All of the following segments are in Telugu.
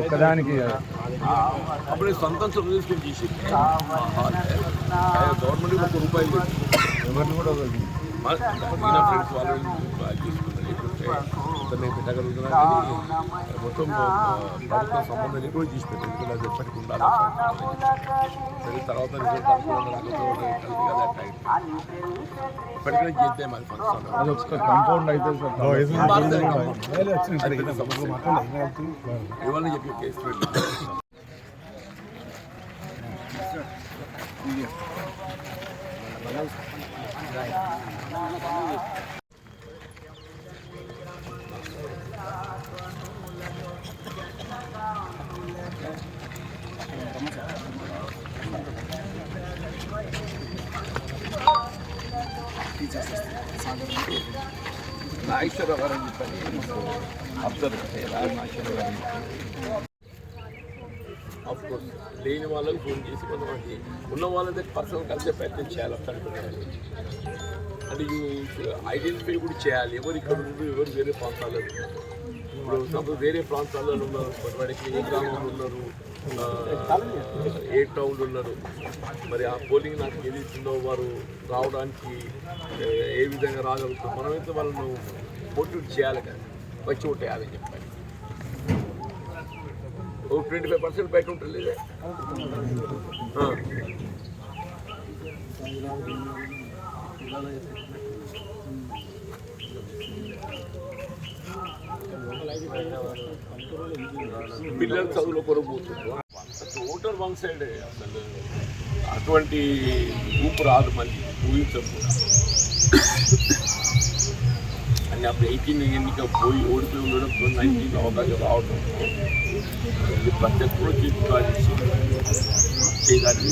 ఒక్కదానికి అప్పుడే సొంతం చొప్పున తీసుకొని చేసి గవర్నమెంట్ ఒక రూపాయలు. ఎవరిని కూడా ఫ్రెండ్స్ వాళ్ళు తీసుకున్నారు పెట్టగలుగుతున్నా మొత్తం ప్రభుత్వ సంబంధం కూడా తీసి పెట్టారు. ఎందుకంటే అది ఎప్పటికి ఉండాలి. సరే తర్వాత రిజల్ట్ కదా అట్లా. ఇప్పటికీ మాది పరిస్థితి అది ఒక కాంపౌండ్ అయితే ఇవాళ చెప్పి కేసు పెట్టి. నాగేశ్వరరావు గారు అని చెప్పని అబ్జర్వ్ చేయాలి నాగేశ్వరరావు గారు కోర్స్ లేని వాళ్ళకి ఫోన్ చేసి కొంతమంది ఉన్న వాళ్ళ పర్సనల్ కలిసే ప్రయత్నం చేయాలి అనుకుంటున్నారు అంటే ఐడెంటిఫై కూడా చేయాలి. ఎవరు ఇక్కడ ఉన్నారు ఎవరు వేరే ప్రాంతాల్లో ఇప్పుడు సపోజ్ వేరే ప్రాంతాల్లో ఉన్నారు. వాడికి ఏ గ్రామంలో ఉన్నారు. ఏ టౌన్లు ఉన్నారు? మరి ఆ పోలింగ్ నాకు ఏది ఇచ్చిందో వారు రావడానికి ఏ, విధంగా రాగలుగుతారు? మనమైతే వాళ్ళను మోటివేట్ చేయాలి కానీ వచ్చి ఓటేయాలని చెప్పాలి. ఓ ట్వంటీ ఫైవ్ పర్సెంట్ బయట ఉంటుంది లేదా? పిల్లలు చదువులో కొరకు పోతున్నారు ఓటర్ వన్ సైడ్ అసలు అటువంటి ఊపు రాదు మళ్ళీ ఊహించరు కూడా అని అప్పుడు ఎయిటీన్ ఎన్నిక పోయి ఓడిపోయి ఉండడం నైన్టీన్ అవకాశం రావడం ఇది ప్రతి ఒక్కరు తీసుకోవాలి చేయడానికి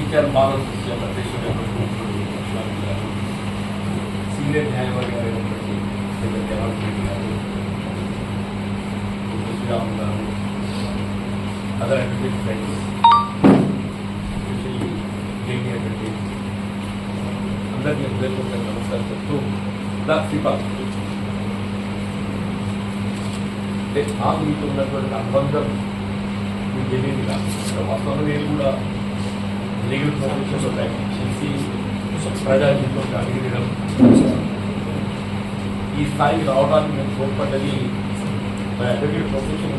ఇచ్చారు భారత అధ్యక్షుడు సీనియర్ న్యాయవాది గారు అయినటువంటి శ్రీమతి జనార్దన్ రెడ్డి గారు శ్రీరామ్ గారు అదర్ అడ్వకేట్ ఫ్రెండ్స్ అందరికీ హృదయపూర్వక నమస్కారం చెప్తూ దా శ్రీపా అంటే ఆ మీకు ఉన్నటువంటి అనుబంధం మీకు తెలియదు కాదు వాస్తవంలో నేను కూడా లీగల్ ప్రొఫెషన్లో ప్రాక్టీస్ చేసి ప్రజాజీవితంలో అడిగిడం ఈ స్థాయికి రావడానికి మేము తోడ్పడ్డది మా అడ్వకేట్ ప్రొఫెషన్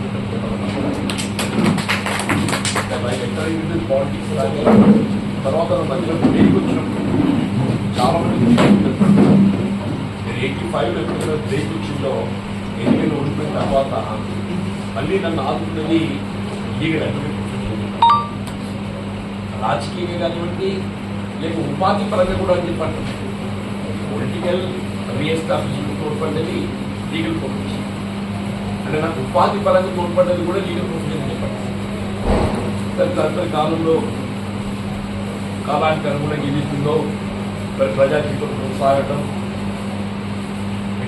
ఎంటర్ పాలిటిక్స్ కానీ తర్వాత మధ్యలో బ్రేక్ వచ్చినప్పుడు చాలా ఎయిటీ ఫైవ్లో ఎప్పుడైనా బ్రేక్ వచ్చిందో ఎన్నికలు ఓడిపోయిన తర్వాత మళ్ళీ నన్ను ఆదుకున్నది లీగల్ అడ్వకేట్ రాజకీయంగా కానివ్వండి లేక ఉపాధి పరంగా కూడా అని చెప్పండి పొలిటికల్ రీఎస్టాబ్లిష్మెంట్ తోడ్పడ్డది లీగల్ ప్రొఫెషన్ అంటే నాకు ఉపాధి పరంగా తోడ్పడ్డది కూడా లీగల్ ప్రొఫెషన్ అని చెప్పండి తదుపరి కాలంలో కాలానికి అనుగుణంగా ఏదైతుందో మరి ప్రజాజీవితం కొనసాగటం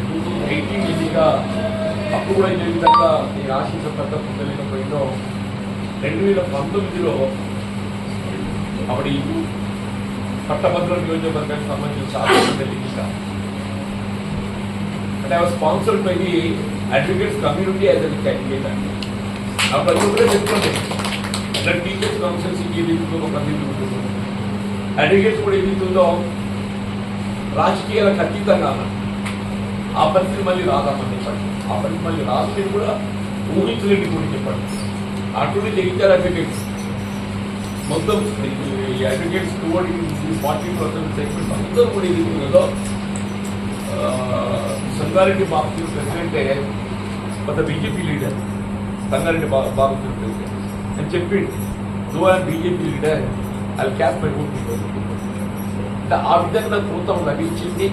టూ థౌజండ్ ఎయిటీన్ ఎన్నిక అప్పుడు కూడా ఇదే విధంగా నేను ఆశించిన పెద్ద పొందలేకపోయిందో రెండు వేల పంతొమ్మిదిలో అప్పటి పట్టభద్రుల నియోజకవర్గానికి సంబంధించిన శాసనసభ ఎన్నిక అంటే I was sponsored by the advocates community as a candidate అండి నా ప్రతి ఒక్కరే చెప్తుండే అట్లా టీచర్స్ కౌన్సిల్స్ ఏదైతుందో ఒక ప్రతినిధి ఉంటుంది అడ్వకేట్స్ కూడా ఏదైతుందో రాజకీయాలకు అతీతంగా అన్నారు. ఆ పరిస్థితి మళ్ళీ రాదామని చెప్పండి. ఆ పరిస్థితి మళ్ళీ రాదు నేను కూడా ఊహించలేని కూడా చెప్పండి. అటువంటి జగించారు అడ్వకేట్స్. మొత్తం ఈ advocates towards forty percent segment అందరూ కూడా ఎదుగుతుందో సంగారెడ్డి బాబు ప్రెసిడెంట్ కొంత BJP leader Sangareddy Babu Babu president అని చెప్పి నువ్వు ఆయన బీజేపీ లీడర్ అది క్యాప్ అంటే ఆ విధంగా నాకు లభించింది.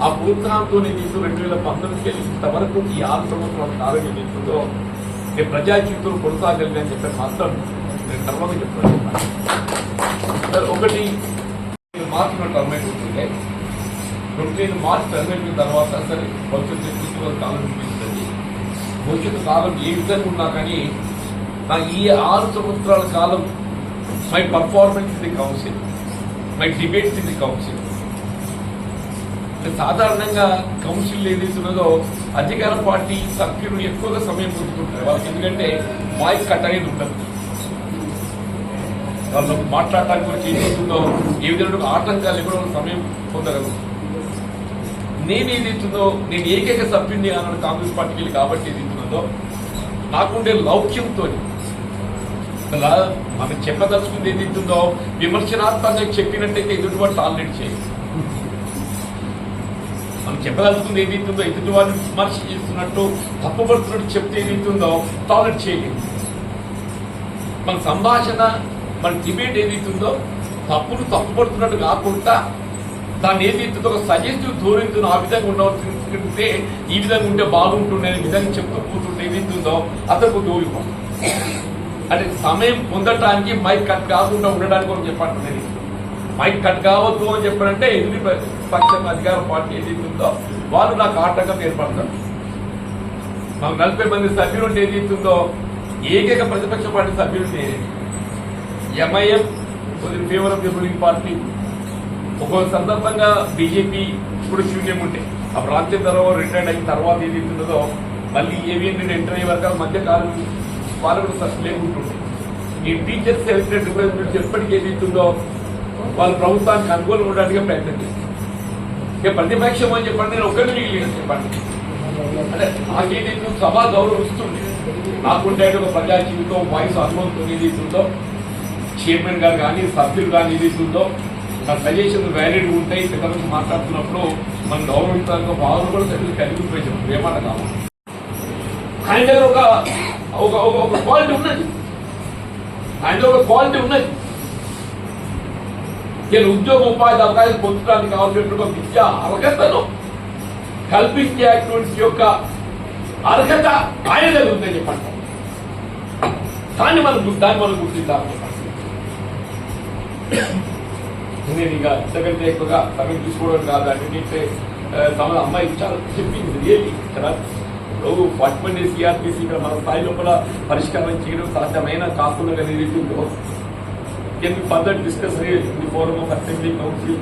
ఆ ప్రోత్సాహంతో నేను తీసుకు రెండు వేల పంతొమ్మిదికి వెళ్ళి ఇంతవరకు ఈ ఆరు సంవత్సరాల కాలం ఏదైతుందో నేను ప్రజా జీవితం కొనసాగలిగాని చెప్పి మాత్రం నేను తర్వాత చెప్తాను సార్, ఒకటి మార్చిన టర్మ్ అయిపోతుంటే ట్వంటీ మార్చ్ టర్మ్ అయిపోయిన తర్వాత సరే భవిష్యత్తు తీసుకున్న కాలం చూపిస్తుంది భవిష్యత్తు కాలం ఏ విధంగా ఉన్నా కానీ నా ఈ ఆరు సంవత్సరాల కాలం మై పర్ఫార్మెన్స్ ఇది council my debates in the council. అంటే సాధారణంగా కౌన్సిల్ ఏదైతే ఉన్నదో అధికార పార్టీ సభ్యులు ఎక్కువగా సమయం పొందుతుంటారు. వాళ్ళకి ఎందుకంటే వాయిస్ కట్ అనేది ఉండదు. వాళ్ళు మాట్లాడటానికి కూడా చేస్తుందో ఏ విధంగా ఆటంకాలు కూడా సమయం పొందగలరు. నేను ఏదైతుందో నేను ఏకైక సభ్యుడిని అన్నాడు కాంగ్రెస్ పార్టీకి వెళ్ళి కాబట్టి ఏదైతున్నదో నాకుండే లౌక్యంతో అలా మనం చెప్పదలుచుకుంది ఏదైతుందో విమర్శనాత్మకంగా చెప్పినట్టయితే ఎదుటివాడు టాలరేట్ చేయాలి మనం చెప్పదలుచుకుంది ఏదైతుందో ఎదుటివాడిని విమర్శ చేస్తున్నట్టు తప్పుపడుతున్నట్టు చెప్తే ఏదైతుందో టాలరేట్ చేయలేదు మన సంభాషణ మన డిబేట్ ఏదైతుందో తప్పులు తప్పుపడుతున్నట్టు కాకుండా దాన్ని ఏదైతుందో ఒక సజెస్టివ్ ధోరణితో ఆ విధంగా ఉండవలసింటే ఈ విధంగా ఉంటే బాగుంటుండే అనే విధంగా చెప్తూ కూర్చుంటే ఏదైతుందో అతను దూరిపోతుంది అంటే సమయం పొందటానికి మైక్ కట్ కాకుండా ఉండడానికి ఒక చెప్పంటున్నది మైక్ కట్ కావద్దు అని చెప్పారంటే ఎన్ని పక్షం అధికార పార్టీ ఏదైతుందో వాళ్ళు నాకు ఆటంకం ఏర్పడతారు. మాకు నలభై మంది సభ్యులు ఉంటే ఇస్తుందో ఏకైక ప్రతిపక్ష పార్టీ సభ్యులు ఎంఐఎం కొద్ది favour of the ruling party. ఒక్కొక్క సందర్భంగా బీజేపీ ఇప్పుడు శూన్యం ఉంటే ఆ ప్రాంతీయ తర్వాత రిటైర్డ్ అయిన తర్వాత ఏది ఇస్తుందో మళ్ళీ ఏవిఎన్ నుండి ఎంటర్ అయ్యే వరకు మధ్య కాలం వాళ్ళు కూడా సస్టు లేకుంటుండే ఈ టీచర్స్ ఎలక్టెడ్ రిప్రజెంటేటివ్స్ ఎప్పటికీ ఏదైతుందో వాళ్ళు ప్రభుత్వానికి అనుకూలంగా ఉండడానికి ప్రయత్నం చేస్తారు ఇక ప్రతిపక్షం అని చెప్పండి? నేను ఒక్కరిని మిగిలిన చెప్పండి. అంటే నాకేది సభా గౌరవం ఇస్తుంది నాకుంటే ఒక ప్రజా జీవితం వాయిస్ అనుభవంతో ఏదైతుందో చైర్మన్ గారు కానీ సభ్యులు కానీ ఏదైతుందో నా సజెషన్ వ్యాలిడ్ ఉంటాయి. పిల్లలకు మాట్లాడుతున్నప్పుడు మనం గౌరవించాలని భావన కూడా సభ్యులు కలిగిపోయి చెప్పండి. ఏమాట కావాలి ఆయన ఒక ఒక ఒక ఒక క్వాలిటీ ఉన్నది. ఆయనలో ఒక క్వాలిటీ ఉన్నది. నేను ఉద్యోగ ఉపాధి అవకాశం పొందడానికి కావాల్సినటువంటి ఒక విద్యా అర్హతను కల్పించేటువంటి యొక్క అర్హత ఆయన దగ్గర ఉందని చెప్పండి. దాన్ని మనం దాన్ని మనం గుర్తిద్దాం నేను ఇంకా ఇంతకంటే ఎక్కువగా సమయం తీసుకోవడం కాదు. అంటే తమ అమ్మాయి చాలా చెప్పింది ఏది కదా? ఇప్పుడు పట్టుబడి సిఆర్పిసి ఇక్కడ మన స్థాయి లోపల పరిష్కారం చేయడం సాధ్యమైన కాకుండా కానీ ఏదైతుందో can be further discussed in the forum of assembly council?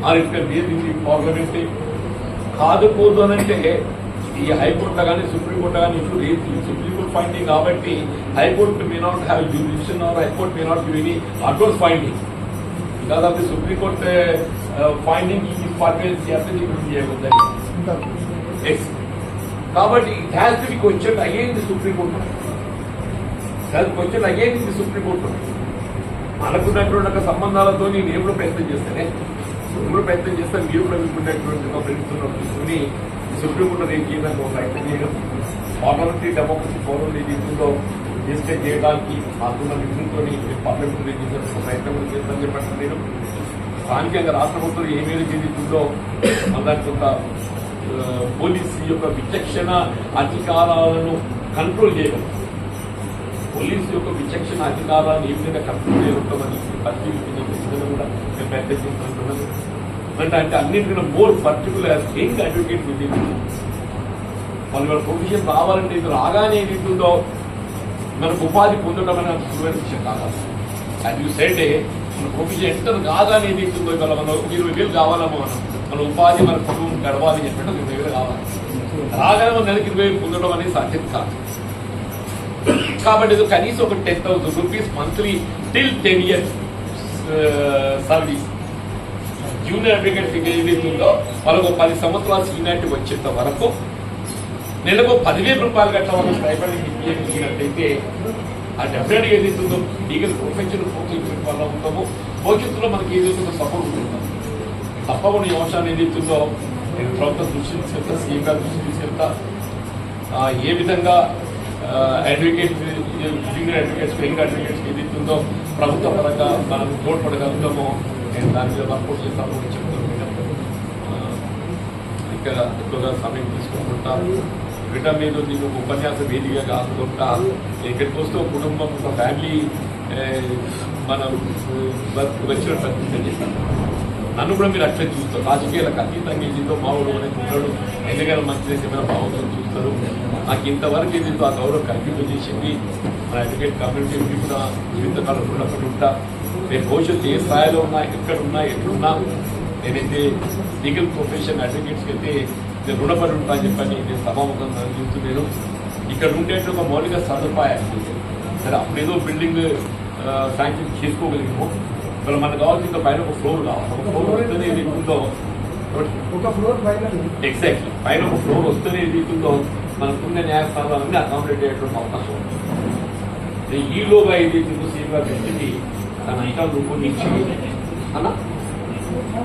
or it can be in the parliament కాదు కూడదు అని అంటే ఈ హైకోర్టులో కానీ సుప్రీంకోర్టు కానీ ఇప్పుడు సుప్రీంకోర్టు ఫైండింగ్ కాబట్టి high court may not have jurisdiction or high court may not give any advance finding because of the supreme court finding ఈ పర్మనెంట్ చేస్తే Yes. కాబట్టి it has to be question again the supreme court has question again the supreme court మనకున్నటువంటి ఒక సంబంధాలతో నేను ఎప్పుడు ప్రయత్నం చేస్తానే ఎప్పుడు ప్రయత్నం చేస్తాను మీరు కూడా మీకున్నటువంటి ఒక ప్రయత్నం తీసుకుని సుప్రీం కోర్టు రేపు చేయడానికి ఒక ప్రయత్నం చేయడం. పార్లమెంటరీ డెమోక్రసీ ఫోరం ఏది డిస్కస్ చేయడానికి మాకున్న నిధులతో పార్లమెంటరీ చేసిన ప్రయత్నం కూడా చేస్తానని చెప్పండి నేను. స్థానికంగా రాష్ట్ర ప్రభుత్వం ఏ మేరకు ఏదైతుందో మన దానికి కొంత పోలీసు యొక్క విచక్షణ అధికారాలను కంట్రోల్ చేయడం పోలీసు యొక్క విచక్షణ అధికారాలను ఏ విధంగా కంట్రోల్ చేసుకోమని పరిశీలించిన విధంగా కూడా మేము పెద్ద చేస్తున్నాము అంటే అంటే అన్నింటికన్నా more particular young advocate with వాళ్ళు వాళ్ళ ప్రొఫెషన్ రావాలంటే ఇది రాగానే ఏంటుందో మనకు ఉపాధి పొందడం అనేది సులువైన విషయం కావాలి. అది యూ సెడ్ మన ప్రొఫెషన్ ఎంటర్ కాగానే ఏదైతుందో ఇవాళ మనం ఇరవై వేలు కావాలమ్మా మనం మన ఉపాధి మన కుటుంబం గడవాలి చెప్పంటే ఇరవై వేలు కావాలి. రాగానే మన నెలకి ఇరవై వేలు పొందడం అనేది సాధ్యం కాదు. కాబట్టి ఇది కనీసం ఒక ten thousand rupees monthly till ten years service. Junior advocate ఏదైతే ఉందో వాళ్ళకు ఒక పది సంవత్సరాల సీనియారిటీ వచ్చేంత వరకు నెలకు పదివేల రూపాయలు గట్ల వాళ్ళకి స్టైఫండ్ ఇచ్చినట్టయితే ఆ డెఫినెట్గా ఏదైతుందో లీగల్ ప్రొఫెషన్ ప్రోత్సహించడం వల్ల ఉంటామో భవిష్యత్తులో మనకి ఏదైతుందో సపోర్ట్ ఉంటుంది. తప్పకుండా ఈ అంశాన్ని ఏదైతుందో నేను ప్రభుత్వం దృష్టి తీసుకెళ్తా సీఎం గారి దృష్టి తీసుకెళ్తా ఏ విధంగా advocate junior advocates young advocates ఏదైతుందో ప్రభుత్వ పరంగా మనం తోడ్పడగలుగుతామో నేను దాని మీద వర్కౌట్ చేస్తామని చెప్తున్నాను ఇక్కడ ఎక్కువగా సమయం తీసుకుంటుంటా బిడ్డ మీద నేను ఉపన్యాస వేదికగా కాకుండా ఇక్కడికి వస్తే కుటుంబం ఒక ఫ్యామిలీ మనం వచ్చినట్టు చేస్తాను నన్ను కూడా మీరు అట్లే చూస్తారు. రాజకీయాలకు అతీతంగా ఏదో మావుడు అనేది ఉంటాడు ఎందుకైనా మంచి ఏమైనా బాగుందని చూస్తారు. నాకు ఇంతవరకు ఏదో ఆ గౌరవం కల్పింపజేసింది మన ఎడ్యుకేట్ కమ్యూనిటీ కూడా జీవితకాలం ఉన్నప్పుడు ఉంటా. నేను భవిష్యత్తు ఏ స్థాయిలో ఉన్నా ఎక్కడ ఉన్నా ఎట్లున్నా నేనైతే లీగల్ ప్రొఫెషన్ అడ్వకేట్స్కి అయితే నేను రుణపడి ఉంటా అని చెప్పని నేను సభాముఖంగా చూస్తున్నాను ఇక్కడ ఉంటే ఒక మౌలిక సదుపాయాలు. సరే అప్పుడేదో బిల్డింగ్ శాంక్షన్ చేసుకోగలిగాము ఇక్కడ మనకు కావాల్సిన ఇంకా పైన ఒక ఫ్లోర్ కావాలి. ఒక ఫ్లోర్ వస్తేనే ఏది ఉందో ఒక ఫ్లోర్ పైన ఎగ్జాక్ట్లీ పైన ఒక ఫ్లోర్ వస్తేనే ఏది ఉందో మనకున్న న్యాయస్థానాలన్నీ అకామిడేట్ అయ్యేటువంటి అవకాశం ఉంది. ఈలోగా ఏది ఉందో సీఎం గారి దృష్టికి తన అంశాలు రూపొందించి అన్న?